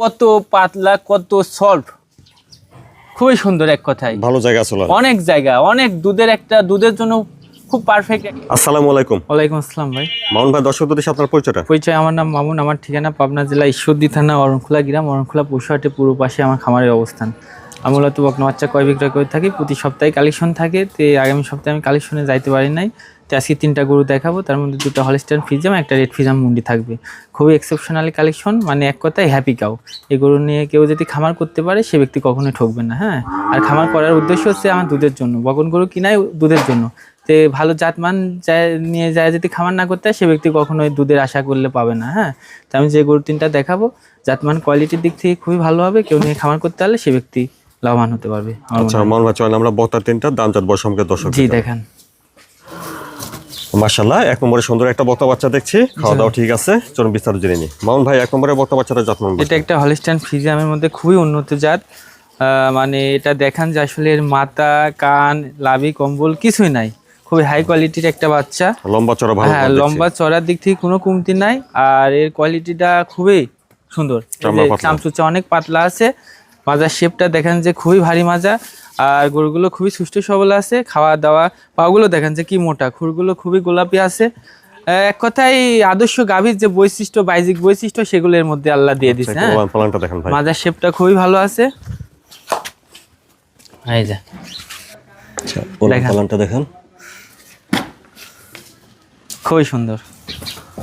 কত পাতলা কত সল্ট খুবই সুন্দর এক কথায় ভালো জায়গা ওনার। অনেক জায়গা অনেক দুধের একটা দুধের জন্য খুব পারফেক্ট আসসালামু আলাইকুম। ওয়ালাইকুম আসসালাম ভাই। মামুন ভাই দর্শক প্রতি আপনার পরিচয়টা? পরিচয় আমার নাম মামুন আমার ঠিকানা পাবনা জেলা ঈশ্বরদী থানা অরণখোলা গ্রাম অরণখোলা পশুহাটের পূর্ব পাশে আমার খামারের অবস্থান। আমি মূলত বকনা বাচ্চা কয় বিক্রয় করে থাকি প্রতি সপ্তাহে কালেকশন থাকে তো আগামী সপ্তাহে আমি কালেকশনে যাইতে পারি নাই। তো আজকে তিনটা গরু দেখাবো তার মধ্যে দুটো হলিস্টার ফিজাম একটা রেড ফিজাম মুন্ডি থাকবে। খুবই এক্সেপশনালি কালেকশন মানে এক কথায় হ্যাপি কাউ এই গরু নিয়ে কেউ যদি খামার করতে পারে সে ব্যক্তি কখনোই ঠকবে না হ্যাঁ? আর খামার করার উদ্দেশ্য হচ্ছে আমার দুধের জন্য। বগন গরু কিনাই দুধের জন্য। তে ভালো জাতমান যায় নিয়ে যায় যদি খামার না করতে হয় সে ব্যক্তি কখনোই দুধের আশা করলে পাবে না হ্যাঁ? তো আমি যে গরু তিনটা দেখাবো জাতমান কোয়ালিটির দিক থেকে খুবই ভালো হবে। কেউ নিয়ে খামার করতে হলে সে ব্যক্তি লাভবান হতে পারবে। আচ্ছা মনে হয়। চলেন আমরা বক্তার তিনটা দাম চার বয়স সম্পর্কে দর্শক জি দেখান। মাশাল্লাহ এক নম্বরে সুন্দর একটা বক্তা বাচ্চা দেখছি। খাওয়া দাওয়া ঠিক আছে চলুন বিস্তারিত জেনে নিই। মামুন ভাই এক নম্বরে বক্তা বাচ্চাটা যত্ন। এটা একটা হলিস্টান ফিজিয়ামের মধ্যে খুবই উন্নত জাত। মানে এটা দেখান যে আসলে এর মাথা কান লাভি কম্বল কিছুই নাই। খুবই হাই কোয়ালিটির একটা বাচ্চা। লম্বা চড়া ভালো হ্যাঁ লম্বা চড়ার দিক থেকে কোনো কমতি নাই। আর এর কোয়ালিটিটা খুবই সুন্দর। চামচুচা অনেক পাতলা আছে। মাজার শেপটা দেখেন যে খুবই ভারী মাজা আর গরুগুলো খুবই সুষ্ঠু সবল আছে খাওয়া দাওয়া পাগুলো দেখেন যে কি মোটা খুরগুলো খুবই গোলাপি আছে। এক কথায় আদর্শ গাভীর যে বৈশিষ্ট্য বাইজিক বৈশিষ্ট্য সেগুলোর মধ্যে আল্লাহ দিয়ে দিচ্ছে হ্যাঁ? একটু দেখেন ভাই। মাজার শেপটা খুবই ভালো আছে। এই যে। আচ্ছা দেখান। পালানটা দেখেন। খুবই সুন্দর।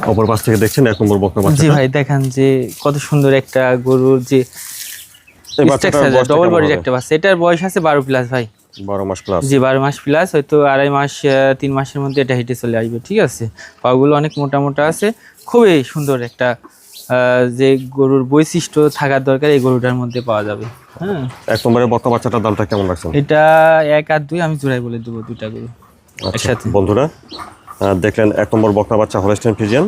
অপর পাশ থেকে দেখছেন এক নম্বর জি ভাই দেখেন যে কত সুন্দর একটা গরুর যে ডবল? এটার বয়স আছে বারো প্লাস ভাই। বারো মাস প্লাস জি বারো মাস প্লাস হয়তো আড়াই মাস মাসের মধ্যে এটা হেঁটে চলে আসবে ঠিক আছে? পাগুলো অনেক মোটা মোটা আছে। খুবই সুন্দর একটা যে গরুর বৈশিষ্ট্য থাকার দরকার এই গরুটার মধ্যে পাওয়া যাবে। হ্যাঁ। এক বাচ্চাটার দামটা কেমন রাখছেন? এটা এক আর দুই আমি জোড়াই বলে দেবো দুইটা গরু আচ্ছা একসাথে। বন্ধুরা দেখলেন এক নম্বর বক্তা বাচ্চা হলস্টেন ফিজিয়ান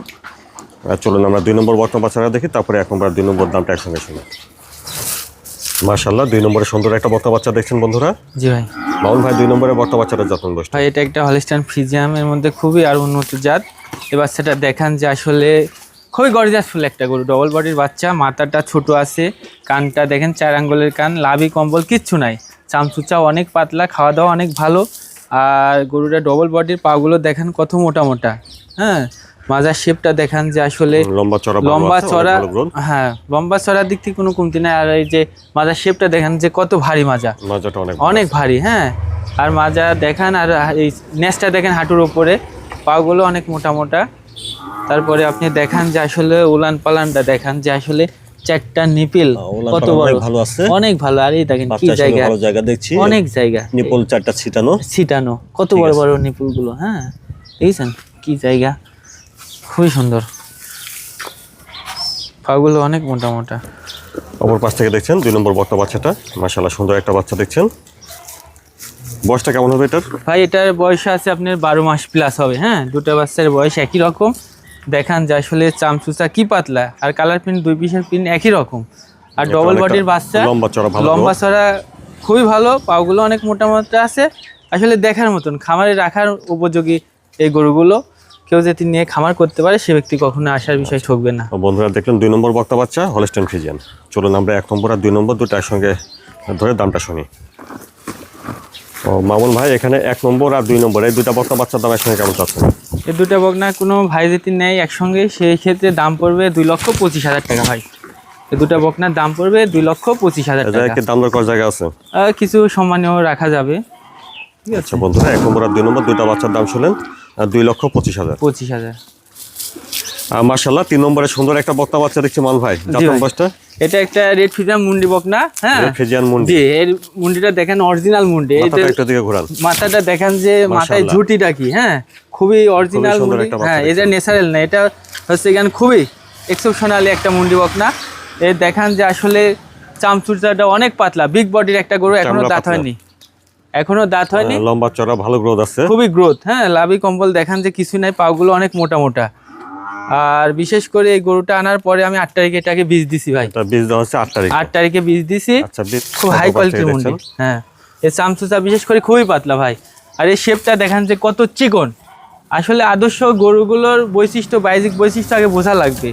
চলুন আমরা দুই নম্বর বক্তা বাচ্চাটা দেখি তারপরে এক নম্বর আর দুই নম্বর দামটা একসঙ্গে শুনি। মার্শাল্লাহ দুই নম্বরে সুন্দর একটা বক্তা বাচ্চা দেখছেন বন্ধুরা। জি ভাই। মামুন ভাই দুই নম্বরে বক্তা বাচ্চাটা যত্ন বসছে ভাই এটা একটা হলিস্টান ফিজিয়ামের মধ্যে খুবই আর উন্নত জাত। এই বাচ্চাটা দেখান যে আসলে খুবই গর্জাসফুল একটা গরু। ডবল বডির বাচ্চা মাথাটা ছোট আছে কানটা দেখেন চার আঙ্গুলের কান লাভি কম্বল কিচ্ছু নাই। চামচুচা অনেক পাতলা খাওয়া দাওয়া অনেক ভালো। আর গরুটা ডবল বডির পাগুলো দেখেন কত মোটা মোটা। হ্যাঁ মাজার শেপটা দেখান যে আসলে লম্বা চড়া লম্বা চড়া হ্যাঁ লম্বা চড়ার দিক থেকে কোনো কমতি নাই। আর এই যে মাজার শেপটা দেখেন যে কত ভারী মাজা। মাজাটা অনেক অনেক ভারী। হ্যাঁ। আর মাজা দেখান আর এই নেসটা দেখেন হাঁটুর ওপরে। পাগুলো অনেক মোটা মোটা। তারপরে আপনি দেখান যে আসলে উলান পালানটা দেখান যে আসলে চারটা নিপিল কত বড়। ভালো আছে। অনেক ভালো। আর এই দেখেন কি জায়গা। ভালো জায়গা দেখছি। অনেক জায়গা। নিপল চারটা ছিটানো। ছিটানো। কত বড় বড় নিপুলগুলো হ্যাঁ। দেখছেন? কি জায়গা। খুবই সুন্দর। পাগুলো অনেক মোটা মোটা। অপর পাশ থেকে দেখছেন দুই নম্বর বক্তা বাচ্চাটা। মাশাল্লাহ সুন্দর একটা বাচ্চা দেখছেন। বয়সটা কেমন হবে এটার? ভাই এটার বয়স আছে আপনার বারো মাস প্লাস হবে হ্যাঁ? দুটো বাচ্চার বয়স একই রকম। দেখান যে আসলে চামচুচা কি পাতলা আর কালার প্রিন্ট দুই পিসের প্রিন্ট একই রকম। আর ডবল বডির বাচ্চা লম্বা চড়া ভালো লম্বা চড়া খুবই ভালো পাগুলো অনেক মোটা মোটা আছে। আসলে দেখার মতন খামারে রাখার উপযোগী এই গরুগুলো। কেউ যদি নিয়ে খামার করতে পারে সে ব্যক্তি কখনো আসার বিষয় ঠকবে না। বন্ধুরা দেখলেন দুই নম্বর বক্তা বাচ্চা হলস্টেন ফিজিয়ান চলুন আমরা এক নম্বর আর দুই নম্বর দুটো একসঙ্গে ধরে দামটা শুনি। ও মামুন ভাই এখানে এক নম্বর আর দুই নম্বর। এই দুইটা বক্তা বাচ্চার দাম একসঙ্গে কেমন চাচ্ছেন? এই দুটো বকনা কোনো ভাই যদি নেয় একসঙ্গে সেই ক্ষেত্রে দাম পড়বে দুই লক্ষ পঁচিশ হাজার টাকা ভাই। এই দুটো বকনার দাম পড়বে দুই লক্ষ পঁচিশ হাজার টাকা। দাম দর জায়গা আছে? কিছু সম্মানীয় রাখা যাবে। ঠিক আছে। আচ্ছা বন্ধুরা এক নম্বর আর দুই নম্বর দুইটা বাচ্চার দাম শুনলেন আর দুই লক্ষ পঁচিশ হাজার। পঁচিশ হাজার। মার্শাল্লাহ তিন নম্বরে সুন্দর একটা বক্তা বাচ্চা দেখছি মান ভাই। জাতন। এটা একটা রেড ফিজার মুন্ডি বকনা হ্যাঁ? ফিজিয়ান মুন্ডি। জি এর মুন্ডিটা দেখেন অরিজিনাল মুন্ডি। একটা দিকে ঘোরান। মাথাটা দেখেন যে মাথায়। ঝুটিটা কি হ্যাঁ? খুবই অরিজিনাল মুন্ডি। হ্যাঁ। এটা ন্যাচারাল না এটা হচ্ছে এখানে খুবই এক্সেপশনালি একটা মুন্ডি বকনা। এ দেখান যে আসলে চামচুরচাটা অনেক পাতলা বিগ বডির একটা গরু এখনও দাঁত হয়নি। এখনও দাঁত হয়নি? লম্বা চড়া ভালো গ্রোথ আছে। খুবই গ্রোথ হ্যাঁ লাভি কম্বল দেখান যে কিছু নাই পাগুলো অনেক মোটা মোটা। আর বিশেষ করে এই গরুটা আনার পরে আমি আট তারিখে এটাকে বীজ দিছি ভাই। বীজ দেওয়া হচ্ছে আট তারিখ। আট তারিখে বীজ দিছি। আচ্ছা বীজ খুব হাই কোয়ালিটির মুন্ডি। হ্যাঁ এই চামচুচা বিশেষ করে খুবই পাতলা ভাই। আর এই শেপটা দেখান যে কত চিকন। আসলে আদর্শ গরুগুলোর বৈশিষ্ট্য বাইজিক বৈশিষ্ট্য আগে বোঝা লাগবে।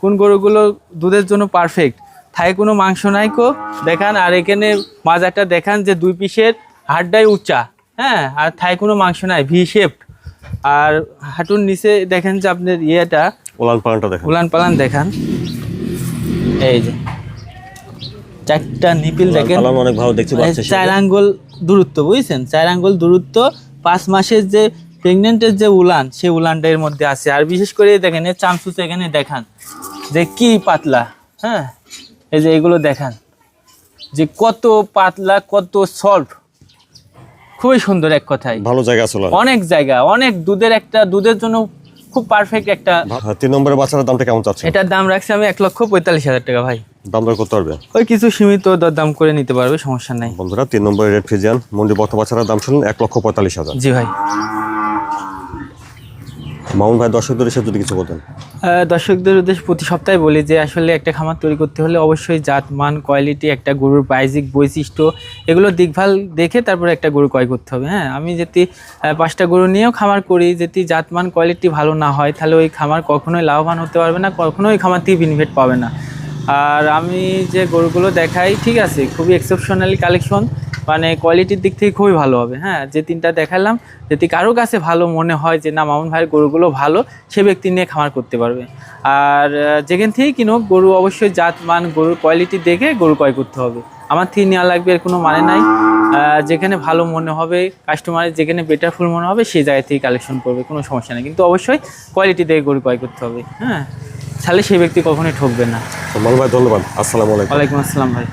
কোন গরুগুলো দুধের জন্য পারফেক্ট থাই কোনো মাংস নাই কো। দেখান আর এখানে মাজাটা দেখান যে দুই পিসের হাড্ডাই উঁচা হ্যাঁ? আর থাই কোনো মাংস নাই ভি শেপ আর হাঁটুর নিচে দেখেন যে আপনার ইয়েটা। ওলান পালানটা দেখেন। উলান পালান দেখান। এই যে চারটা নিপিল দেখেন। অনেক ভালো দেখতে পাচ্ছি চার আঙ্গুল দূরত্ব বুঝছেন? চার আঙ্গুল দূরত্ব পাঁচ মাসের যে প্রেগনেন্টের যে উলান সেই উলানটা এর মধ্যে আছে। আর বিশেষ করে দেখেন এর চামচুচ এখানে দেখান। যে কি পাতলা হ্যাঁ? এই যে এগুলো দেখান। যে কত পাতলা কত সল্ট খুবই সুন্দর এক কথায় ভালো জায়গা আসলে অনেক জায়গা অনেক দুধের একটা দুধের জন্য খুব পারফেক্ট একটা হ্যাঁ, তিন নম্বরের বাচ্চার দামটা কেমন চাচ্ছে এটার দাম রাখছি আমি এক লক্ষ পঁয়তাল্লিশ হাজার টাকা ভাই। দাম দর করতে পারবে? ওই কিছু সীমিত দরদাম করে নিতে পারবে সমস্যা নাই। বন্ধুরা তিন নম্বরের রেড ফিজিয়ান মন্ডি বর্তমান বাচ্চাটার দাম শুনুন এক লক্ষ পঁয়তাল্লিশ হাজার। জি ভাই। মামুন ভাই, দর্শকদের এসে যদি কিছু বলতেন। দর্শকদের উদ্দেশ্যে প্রতি সপ্তাহে বলি যে আসলে একটা খামার তৈরি করতে হলে অবশ্যই জাত মান কোয়ালিটি একটা গরুর বাহ্যিক বৈশিষ্ট্য, এগুলো দেখভাল দেখে তারপরে একটা গরু ক্রয় করতে হবে। হ্যাঁ আমি যদি পাঁচটা গরু নিয়েও খামার করি যদি জাত মান কোয়ালিটি ভালো না হয়, তাহলে ওই খামার কখনোই লাভবান হতে পারবে না, কখনোই খামার থেকে বেনিফিট পাবে না। আর আমি যে গরুগুলো দেখাই, ঠিক আছে, খুবই এক্সেপশনালি কালেকশন মানে কোয়ালিটির দিক থেকে খুবই ভালো হবে হ্যাঁ? যে তিনটা দেখালাম যদি কারও কাছে ভালো মনে হয় যে না মামুন ভাইয়ের গরুগুলো ভালো সে ব্যক্তি নিয়ে খামার করতে পারবে। আর যেখান থেকেই কিনো গরু অবশ্যই জাত মান গরুর কোয়ালিটি দেখে গরু ক্রয় করতে হবে। আমার থেকে নেওয়া লাগবে এর কোনো মানে নাই। যেখানে ভালো মনে হবে কাস্টমারের যেখানে বেটার ফুল মনে হবে সেই জায়গা থেকে কালেকশন করবে কোনো সমস্যা নেই। কিন্তু অবশ্যই কোয়ালিটি দেখে গরু ক্রয় করতে হবে হ্যাঁ? তাহলে সেই ব্যক্তি কখনোই ঠকবে না। তো মামুন ভাই ধন্যবাদ। আসসালামু আলাইকুম। ওয়ালাইকুম আসসালাম ভাই।